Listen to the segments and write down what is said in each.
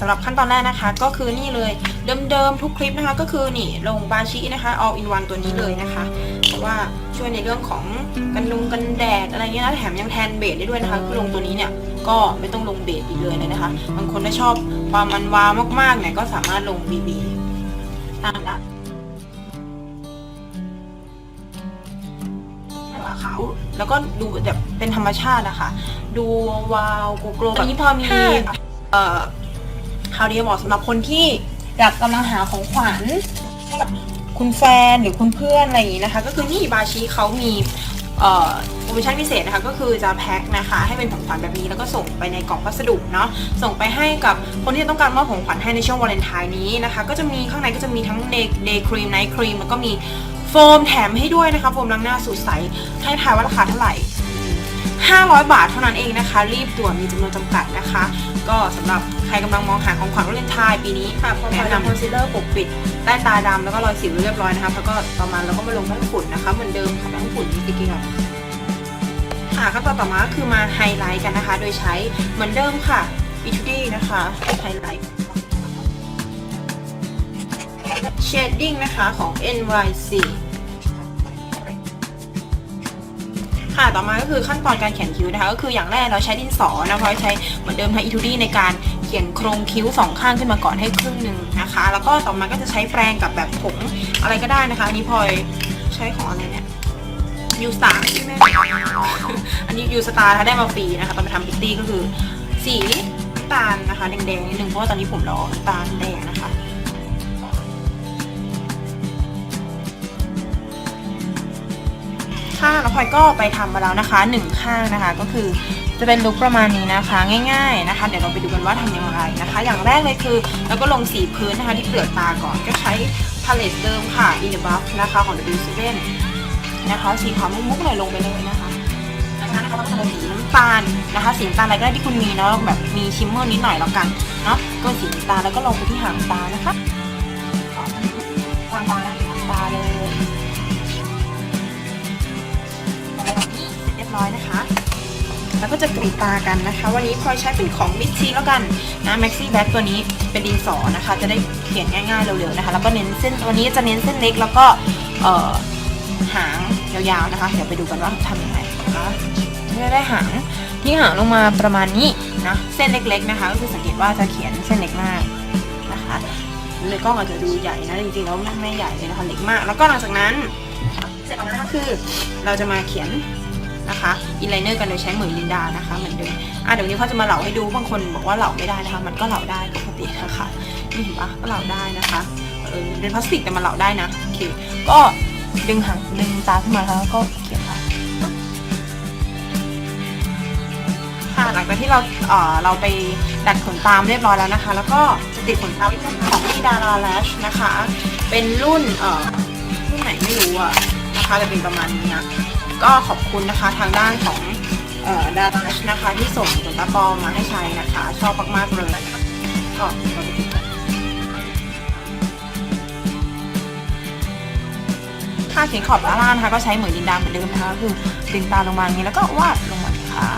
สำหรับขั้นตอนแรกนะคะ ก็คือนี่เลยเดิมๆทุกคลิปนะคะ ก็คือนี่ลงบาชินะคะ all in one ตัวนี้เลยนะคะ เพราะว่าช่วยในเรื่องของกันลงกันแดดอะไรเงี้ยนะแถมยังแทนเบสได้ด้วยนะคะคือลงตัวนี้เนี่ยก็ไม่ต้องลงเบสอีกเลยเลยนะคะบางคนถ้าชอบความมันวาวมากๆเนี่ยก็สามารถลงบีบีตามละขาวแล้วก็ดูแบบเป็นธรรมชาตินะคะ ดูวาวโกโกลแบบนี้พอมีเอ่อ ข่าวดีจะบอกสำหรับคนที่อยากกำลังหาของขวัญให้กับคุณแฟนหรือคุณเพื่อนอะไรอย่างนี้นะคะ ก็คือนี่บาชิเขามีออโปรโมชั่นพิเศษนะคะก็คือจะแพ็คนะคะให้เป็นของขวัญแบบนี้แล้วก็ส่งไปในกล่องพัสดุเนาะส่งไปให้กับคนที่ต้องการมอบของขวัญให้ในช่วงวาเลนไทน์นี้นะคะ ก็จะมีข้างในก็จะมีทั้งเดย์เดย์ครีมไนท์ครีมแล้วก็มีโฟมแถมให้ด้วยนะคะโฟมล้างหน้าสูตรใสให้ทายว่าราคาเท่าไหร่ 500 บาทเท่านั้นเองนะคะ รีบด่วนมีจำนวนจำกัดนะคะ ก็สำหรับใครกำลังมองหาของขวัญวาเลนไทน์ปีนี้ค่ะพอแนะนำ คอนซีลเลอร์ปกปิดใต้ตาดำแล้วก็รอยสิวเรียบร้อยนะคะแล้วก็ประมาณเราก็มาลงแป้งฝุ่นนะคะเหมือนเดิมค่ะแป้งฝุ่นจริงๆอะค่ะขั้นตอนต่อมาก็คือมาไฮไลท์กันนะคะ โดยใช้เหมือนเดิมค่ะ e t u d y นะคะไฮไลท์ shading นะคะของ NYC ค่ะ ต่อมาก็คือขั้นตอนการเขียนคิ้วนะคะ ก็คืออย่างแรกเราใช้ดินสอนะเพราะใช้เหมือนเดิมทางอีทูดี้ในการเขียนโครงคิ้วสองข้างขึ้นมาก่อนให้ครึ่งหนึ่งนะคะ แล้วก็ต่อมาก็จะใช้แปรงกับแบบผงอะไรก็ได้นะคะ อันนี้พลอยใช้ของอะไรเนี่ยยูสตาร์ใช่ไหมอันนี้ยูสตาร์นะคะได้มาฟรีนะคะ ตอนไปทำพิตตี้ก็คือสีน้ำตาลนะคะแดงๆนิดนึงเพราะว่าตอนนี้ผมเราน้ำตาลแดงนะคะ ค่ะแล้วพลอยก็ไปทำมาแล้วนะคะหนึ่งข้างนะคะ ก็คือจะเป็นลุคประมาณนี้นะคะ ง่าย ๆนะคะ เดี๋ยวเราไปดูกันว่าทำอย่างไรนะคะ อย่างแรกเลยคือเราก็ลงสีพื้นนะคะที่เปลือกตาก่อนก็ใช้พาเลตเดิมค่ะ In the Buff นะคะของ W7 นะคะสีขาวมุกๆหน่อยลงไปเลยนะคะนะคะเราก็จะลงสีน้ำตาลนะคะ สีน้ำตาลอะไรก็ได้ที่คุณมีเนาะแบบมีชิมเมอร์นิดหน่อยแล้วกันเนาะก็สีน้ำตาลแล้วก็ลงไปที่หางตานะคะวางตาหางตาเลย ร้อยนะคะ แล้วก็จะกรีดตากันนะคะ วันนี้พลอยใช้เป็นของมิ t ซีแล้วกันนะ Maxi Black ตัวนี้เป็นดินสอนะคะ จะได้เขียนง่ายๆเร็วๆนะคะ แล้วก็เน้นเส้นตัวนี้จะเน้นเส้นเล็กแล้วก็เออหางยาวๆนะคะ เดี๋ยวไปดูกันว่าทำยังไงนะคะจะได้หางที่หางลงมาประมาณนี้นะเส้นเล็กๆนะคะ ก็คือสังเกตว่าจะเขียนเส้นเล็กมากนะคะในกล้องอาจจะดูใหญ่นะจริงๆแล้วไม่ไม่ใหญ่เลยนะคะเล็กมาก แล้วก็หลังจากนั้นเสร็จแล้วนะคะคือเราจะมาเขียน นะคะอินไลเนอร์กันโดยใช้เหมือนลินดานะคะเหมือนเดิมอะเดี๋ยวนี้เขาจะมาเหลาให้ดูบางคนบอกว่าเหลาไม่ได้นะคะ มันก็เหลาได้ปกตินะคะนี่เห็นปะก็เหลาได้นะคะเออเป็นพลาสติกแต่มันเหลาได้นะโอเคก็ดึงหางดึงตาขึ้นมาแล้วก็เขียนค่ะค่ะหลังจากที่เราเอ่อเราไปดัดขนตามเรียบร้อยแล้วนะคะ แล้วก็จะติดขนตาของที่ดาราแลชนะคะ เป็นรุ่นเอ่อรุ่นไหนไม่รู้อะนะคะจะเป็นประมาณนี้นะ ก็ขอบคุณนะคะทางด้านของดารานะคะที่ส่งขนตาปอมมาให้ใช้นะคะ ชอบมากๆเลยก็เราไปดูกันค่าเขียนขอบด้านล่างนะคะก็ใช้เหมือนดินดาเหมือนเดิมนะคะคือดึงตาลงมาอย่างนี้แล้วก็วาดลงมาค่ะ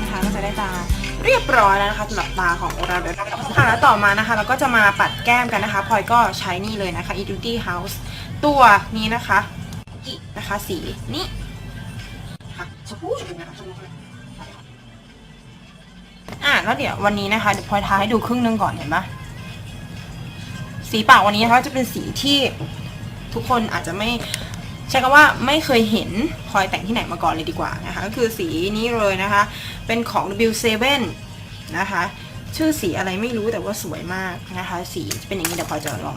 นะคะก็จะได้ตา เรียบร้อยแล้วนะคะสำหรับตาของเราเดี๋ยวค่ะแล้วต่อมานะคะ เราก็จะมาปัดแก้มกันนะคะพลอยก็ใช้นี่เลยนะคะ Eduty House ตัวนี้นะคะนะคะ สีนี้ค่ะชมพูชมพูนะคะชมพูอะแล้วเดี๋ยววันนี้นะคะเดี๋ยวพลอยทาให้ดูครึ่งหนึงก่อนเห็นปะสีปากวันนี้นะคะจะเป็นสีที่ทุกคนอาจจะไม่ ใช้คำว่าไม่เคยเห็นพลอยแต่งที่ไหนมาก่อนเลยดีกว่านะคะก็คือสีนี้เลยนะคะ เป็นของ W7 นะคะ ชื่อสีอะไรไม่รู้แต่ว่าสวยมากนะคะ สีเป็นอย่างนี้เดี๋ยวพลอยจะลอง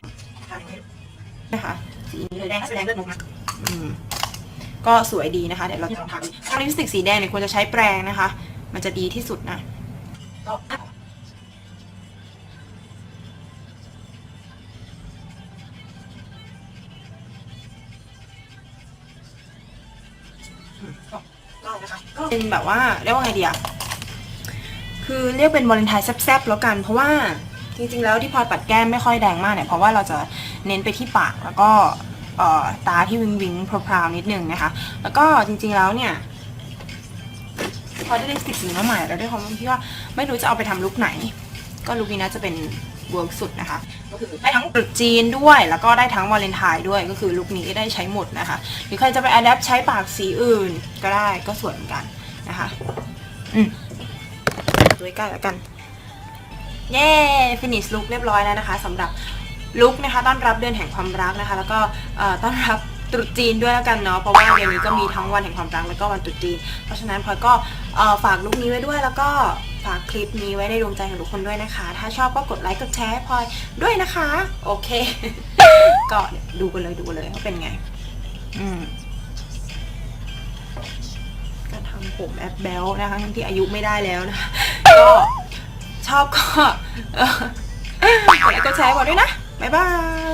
นะคะสีนี้เลยแดงแสดงเลือดนกนะอืมก็สวยดีนะคะเดี๋ยวเราจะลองทำถ้าลิปสติกสีแดงเนี่ยควรจะใช้แปรงนะคะ มันจะดีที่สุดนะ เป็นแบบว่าเรียกว่าไงดีอะคือเรียกเป็นวาเลนไทน์แซ่บๆแล้วกัน เพราะว่าจริงๆแล้วที่พลอยปัดแก้มไม่ค่อยแดงมากเนี่ยเพราะว่าเราจะเน้นไปที่ปากแล้วก็ตาที่วิงวิงๆพราวๆนิดนึงนะคะ แล้วก็จริงๆแล้วเนี่ย พอได้ลิปสติกสีมาใหม่แล้วด้วยความที่ว่าไม่รู้จะเอาไปทำลุคไหน ก็ลุคนี้น่าจะเป็น เวิร์กสุดนะคะ ก็คือได้ทั้งตรุษจีนด้วย แล้วก็ได้ทั้งวาเลนไทน์ด้วย ก็คือลุคนี้ได้ใช้หมดนะคะ หรือใครจะไปอัดแอปใช้ปากสีอื่นก็ได้ก็สวยเหมือนกันนะคะอืมด้วยกันแล้วกัน เย้ฟินิชลุคเรียบร้อยแล้วนะคะสำหรับลุคนะคะ ต้อนรับเดือนแห่งความรักนะคะ แล้วก็ต้อนรับตรุษจีนด้วยแล้วกันเนาะเพราะว่าเดือนนี้ก็มีทั้งวันแห่งความรักแล้วก็วันตรุษจีน เพราะฉะนั้นพลอยก็ฝากลุคนี้ไว้ด้วยแล้วก็ ฝากคลิปนี้ไว้ในดวงใจของทุกคนด้วยนะคะ ถ้าชอบก็กดไลค์กดแชร์ให้พลอยด้วยนะคะ โอเค ก็ดูกันเลยดูกันเลยว่าเป็นไง อืมก็ทำผมแอปแบลนะคะทั้งที่อายุไม่ได้แล้วนะคะก็ชอบก็เออกดไลค์กดแชร์ก่อนด้วยนะบ๊ายบาย